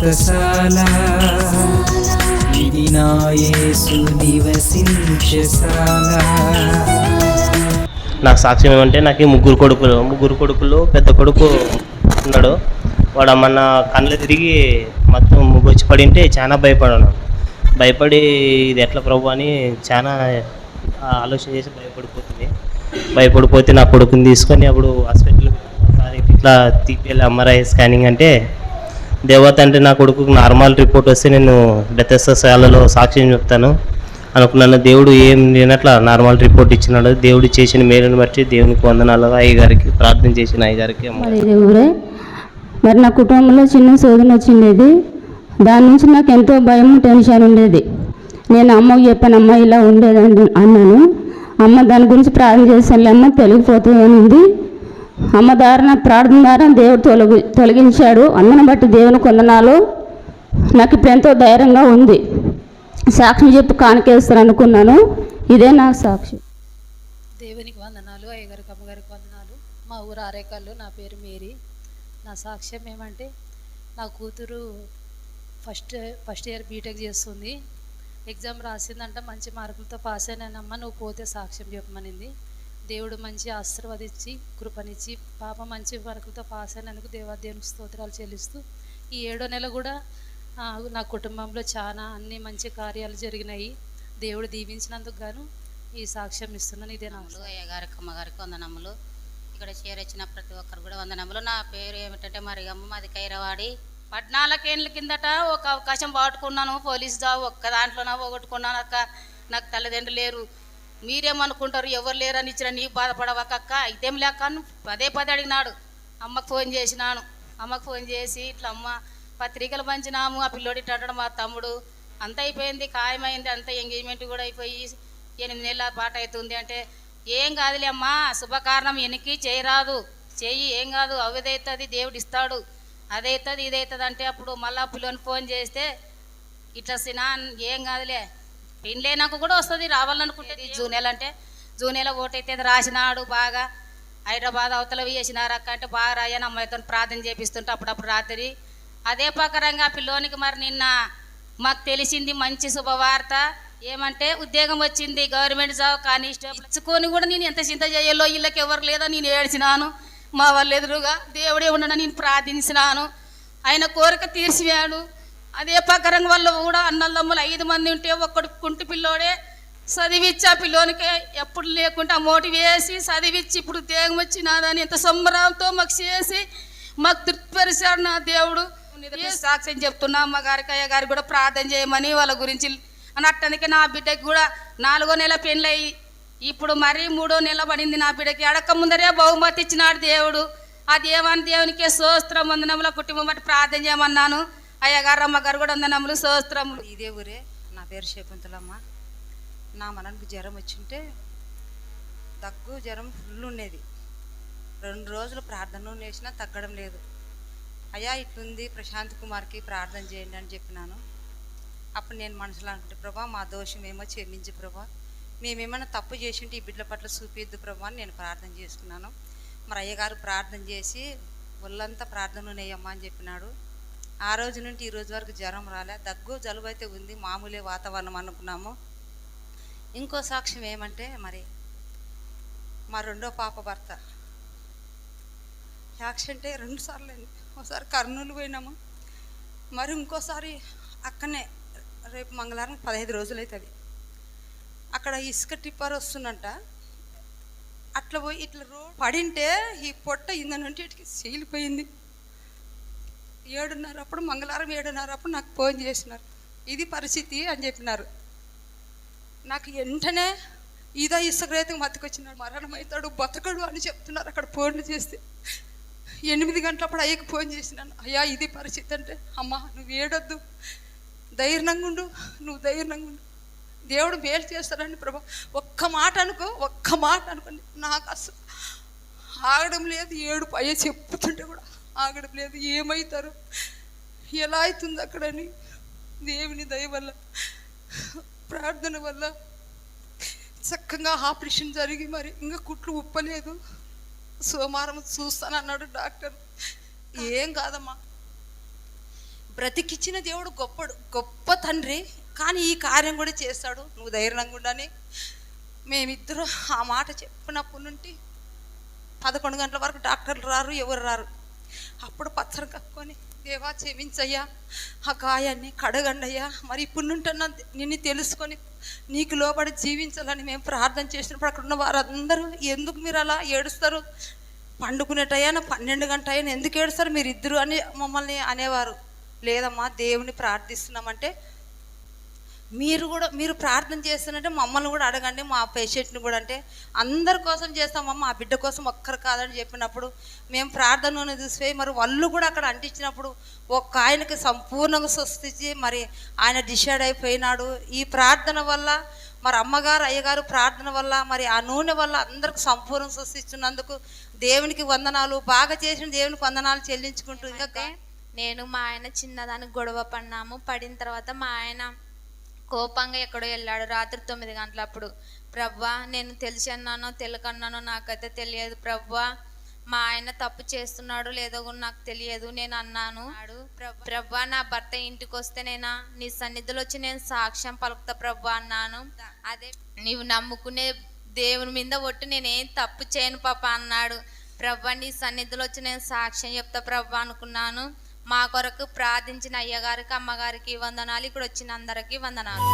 వ్రతశాల ఇది నివసించశాల నాకు సాక్ష్యం ఏమంటే నాకు ముగ్గురు కొడుకులు ముగ్గురు కొడుకులు పెద్ద కొడుకు ఉన్నాడు. వాడు మన కళ్ళు తిరిగి మొత్తం వచ్చి పడింటే చాలా భయపడాను. భయపడి ఇది ఎట్లా ప్రభు అని చాలా ఆలోచన చేసి భయపడిపోతుంది. భయపడిపోతే నా కొడుకుని తీసుకొని అప్పుడు హాస్పిటల్ ఒకసారి ఇట్లా తీపిల్లి ఎంఆర్ఐ స్కానింగ్ అంటే దేవత అంటే నా కొడుకు నార్మల్ రిపోర్ట్ వస్తే నేను బెతశాలలో సాక్ష్యం చెప్తాను. అనుకున్నాను దేవుడు ఏం లేనట్ల నార్మల్ రిపోర్ట్ ఇచ్చినాడు. దేవుడు చేసిన మేలుని బట్టి దేవునికి వందనాలు. అయ్యగారికి ప్రార్థన చేసిన అయ్యగారికి మరి ఊరే మరి నా కుటుంబంలో చిన్న శోధన వచ్చిండేది. దాని నుంచి నాకు ఎంతో భయం టెన్షన్ ఉండేది. నేను అమ్మకి చెప్పాను అమ్మ ఇలా ఉండేది అన్నాను. అమ్మ దాని గురించి ప్రార్థన చేశాను అమ్మ తొలగిపోతుంది అని ఉంది. అమ్మ ద్వారా ప్రార్థన ద్వారా దేవుడు తొలగి తొలగించాడు. అందరిని బట్టి దేవుని కొందనాలు నాకు ఇప్పుడు ఎంతో ధైర్యంగా ఉంది. సాక్షి చెప్పి కానికేస్తాను అనుకున్నాను. ఇదే నా సాక్షి. దేవునికి వందనాలు అయ్యగారికి అమ్మగారికి వందనాలు. మా ఊరు ఆరేకల్లు నా పేరు మేరీ. నా సాక్ష్యం ఏమంటే నా కూతురు ఫస్ట్ ఫస్ట్ ఇయర్ బీటెక్ చేస్తుంది. ఎగ్జామ్ రాసిందంట మంచి మార్కులతో పాస్ అయినానమ్మ నువ్వు పోతే సాక్ష్యం చెప్పమనింది. దేవుడు మంచి ఆశీర్వదించి కృపనిచ్చి పాప మంచి మార్కులతో పాస్ అయినందుకు దేవాదేవునికి స్తోత్రాలు చెల్లిస్తూ ఈ ఏడో నెల కూడా నా కుటుంబంలో చాలా అన్ని మంచి కార్యాలు జరిగినాయి. దేవుడు దీవించినందుకు గాను ఈ సాక్ష్యం ఇస్తున్నాను. ఇదే నమ్ములు అయ్యగారికి అమ్మగారికి వందనములు. ఇక్కడ చేరొచ్చిన ప్రతి ఒక్కరు కూడా వందనములు. నా పేరు ఏమిటంటే మరి అమ్మ మాది కైరవాడి. పద్నాలుగేళ్ళ కిందట ఒక అవకాశం పాటుకున్నాను పోలీస్ జాబ్ ఒక్క దాంట్లోనే పోగొట్టుకున్నాను అక్క. నాకు తల్లిదండ్రులు లేరు. మీరేమనుకుంటారు? ఎవరు లేరని ఇచ్చిన నీకు బాధపడవక్క ఇదేం లేక పదే పదే అడిగినాడు. అమ్మకు ఫోన్ చేసినాను. అమ్మకు ఫోన్ చేసి ఇట్లా అమ్మ పత్రికలు పంచినాము ఆ పిల్లోడి ఇట్లా మా తమ్ముడు. అంత అయిపోయింది ఖాయమైంది అంత ఎంగేజ్మెంట్ కూడా అయిపోయి ఎనిమిది నెలల పాట అవుతుంది అంటే ఏం కాదులే అమ్మా శుభకారణం వెనక్కి చేయరాదు. చెయ్యి ఏం కాదు అవిదైతుంది దేవుడు ఇస్తాడు. అదైతుంది ఇదైతుంది అంటే అప్పుడు మళ్ళా పిల్లని ఫోన్ చేస్తే ఇట్లా సినా ఏం కాదులే. పెళ్ళే నాకు కూడా వస్తుంది రావాలనుకుంటే జూన్ నెల అంటే జూన్ నెల ఓటైతే రాసినాడు బాగా హైదరాబాద్ అవతల వేసినారు అక్క అంటే బాగా రాయని అమ్మాయితో ప్రార్థన చేపిస్తుంటే అప్పుడప్పుడు రాత్రి. అదే ప్రకారంగా పిల్లోనికి మరి నిన్న మాకు తెలిసింది మంచి శుభవార్త. ఏమంటే ఉద్యోగం వచ్చింది గవర్నమెంట్ జాబ్ కానిస్టేబుల్ ఇచ్చుకొని కూడా నేను ఎంత చింత చేయాలో వీళ్ళకి ఎవరు లేదా నేను ఏడ్చినాను. మా వాళ్ళు ఎదురుగా దేవుడే ఉండని నేను ప్రార్థించినాను. ఆయన కోరిక తీర్చివాడు అదే పకరంగ వల్ల కూడా అన్నదమ్ములు ఐదు మంది ఉంటే ఒక్కడు కుంటి పిల్లోడే చదివిచ్చి ఆ పిల్లోనికి ఎప్పుడు లేకుండా మోటి వేసి చదివిచ్చి ఇప్పుడు ఉద్యోగం వచ్చినాదని ఎంత సంబరంతో మాకు చేసి మాకు తృప్తిపరిచాడు నా దేవుడు. సాక్ష్యం చెప్తున్నా అమ్మ గారికి అయ్య గారికి కూడా ప్రార్థన చేయమని వాళ్ళ గురించి. అన్నట్టనికి నా బిడ్డకి కూడా నాలుగో నెల పెళ్ళయి. ఇప్పుడు మరీ మూడో నెల పడింది నా బిడ్డకి. అడక ముందరే బహుమతి ఇచ్చినాడు దేవుడు. ఆ దేవాని దేవునికి సోస్త్రం వందనముల కుటుంబం బట్టి ప్రార్థన చేయమన్నాను. అయ్యగారు అమ్మగారు కూడా వందనములు సోస్త్రములు ఇదే ఊరే నా పేరు శకుంతలమ్మ. నా మనకు జ్వరం వచ్చింటే దగ్గు జ్వరం ఫుల్ ఉండేది. రెండు రోజులు ప్రార్థన చేసినా తగ్గడం లేదు. అయ్యా ఇట్లుంది ప్రశాంత్ కుమార్కి ప్రార్థన చేయండి అని చెప్పినాను. అప్పుడు నేను మనసులో అనుకుంటే ప్రభా మా దోషం ఏమో క్షమించి ప్రభా. మేమేమైనా తప్పు చేసింటే ఈ బిడ్డల పట్ల చూపిద్దు ప్రభా అని నేను ప్రార్థన చేసుకున్నాను. మరి అయ్యగారు ప్రార్థన చేసి ఒళ్ళంతా ప్రార్థన ఉన్నాయమ్మా అని చెప్పినాడు. ఆ రోజు నుండి ఈ రోజు వరకు జ్వరం రాలే. దగ్గు జలుబు అయితే ఉంది మామూలే వాతావరణం అనుకున్నాము. ఇంకో సాక్ష్యం ఏమంటే మరి మా రెండో పాప భర్త. యాక్సిడెంటే రెండు సార్లు అయింది ఒకసారి కర్నూలు పోయినాము. మరి ఇంకోసారి అక్కనే రేపు మంగళవారం పదహైదు రోజులు అవుతుంది. అక్కడ ఇసుక టిప్పర్ వస్తుందంట. అట్లా పోయి ఇట్లా రోడ్ పడింటే ఈ పొట్ట ఇంద నుండి ఇటుకి చీలిపోయింది ఏడున్నర అప్పుడు మంగళవారం ఏడున్నర అప్పుడు నాకు ఫోన్ చేసినారు. ఇది పరిస్థితి అని చెప్పినారు. నాకు వెంటనే ఇదా ఇసుక రైతుకు మతికొచ్చినాడు మరణం అవుతాడు బతకడు అని చెప్తున్నారు అక్కడ ఫోన్లు చేస్తే. ఎనిమిది గంటలప్పుడు అయ్యకు ఫోన్ చేసినాను. అయ్యా ఇది పరిస్థితి అంటే అమ్మా నువ్వు ఏడొద్దు. ధైర్యంగా ఉండు నువ్వు ధైర్యంగా ఉండు. దేవుడు మేలు చేస్తాడని ప్రభా ఒక్క మాట అనుకో ఒక్క మాట అనుకోండి నాకు అసలు ఆగడం లేదు. ఏడుపు అయ్యే చెప్పుతుంటే కూడా. ఆగడం లేదు ఏమవుతారు ఎలా అవుతుంది అక్కడని? దేవుని దయ వల్ల ప్రార్థన వల్ల చక్కగా ఆపరేషన్ జరిగి మరి ఇంకా కుట్లు ఉప్పలేదు. సోమవారం చూస్తానన్నాడు డాక్టర్. ఏం కాదమ్మా. బ్రతికిచ్చిన దేవుడు గొప్ప గొప్ప తండ్రి. కానీ ఈ కార్యం కూడా చేస్తాడు. నువ్వు ధైర్యంగా ఉండని మేమిద్దరం ఆ మాట చెప్పినప్పటి నుండి పదకొండు గంటల వరకు డాక్టర్లు రారు ఎవరు రారు. అప్పుడు పచ్చడి కప్పుకొని దేవా క్షమించయ్యా ఆ గాయాన్ని కడగండి అయ్యా మరి ఇప్పుడు నుంటున్న నిన్ను తెలుసుకొని నీకు లోబడి జీవించాలని మేము ప్రార్థన చేసినప్పుడు అక్కడ ఉన్న వారందరూ ఎందుకు మీరు అలా ఏడుస్తారు? పండుకునే టయాన పన్నెండు గంట అయినా ఎందుకు ఏడుస్తారు? మీరు ఇద్దరు అని మమ్మల్ని అనేవారు. లేదమ్మా దేవుని ప్రార్థిస్తున్నామంటే మీరు కూడా మీరు ప్రార్థన చేస్తున్నట్టే మమ్మల్ని కూడా అడగండి మా పేషెంట్ని కూడా. అంటే అందరి కోసం చేస్తామమ్మ మా బిడ్డ కోసం ఒక్కరు కాదని చెప్పినప్పుడు మేము ప్రార్థనను చూసిపోయి మరి వాళ్ళు కూడా అక్కడ అంటించినప్పుడు ఒక ఆయనకి సంపూర్ణంగా స్వస్థించి మరి ఆయన డిసైడ్ అయిపోయినాడు. ఈ ప్రార్థన వల్ల మరి అమ్మగారు అయ్యగారు ప్రార్థన వల్ల మరి ఆ నూనె వల్ల అందరికి సంపూర్ణ స్వస్థిస్తున్నందుకు దేవునికి వందనాలు. బాగా చేసిన దేవునికి వందనాలు చెల్లించుకుంటూ ఇంకా నేను మా ఆయన చిన్నదానికి గొడవ పడినాము. పడిన తర్వాత మా ఆయన కోపంగా ఎక్కడో వెళ్ళాడు రాత్రి తొమ్మిది గంటలప్పుడు. ప్రవ్వా నేను తెలిసి అన్నానో తెలియకన్నానో నాకైతే తెలియదు ప్రవ్వా మా ఆయన తప్పు చేస్తున్నాడు లేదో కూడా నాకు తెలియదు. నేను అన్నాను. "ప్రవ్వా- ప్రవ్వా నా భర్త ఇంటికి వస్తే నేనా? నీ సన్నిధిలో వచ్చి నేను సాక్ష్యం పలుకుతా ప్రవ్వా అన్నాను. అదే నీవు నమ్ముకునే దేవుని మీద ఒట్టు నేనేం తప్పు చేయను పాప అన్నాడు. ప్రవ్వా నీ సన్నిధిలో వచ్చి నేను సాక్ష్యం చెప్తా ప్రవ్వా అనుకున్నాను. మా కొరకు ప్రార్థించిన అయ్యగారికి అమ్మగారికి వందనాలు. ఇక్కడ వచ్చిన అందరికీ వందనాలు.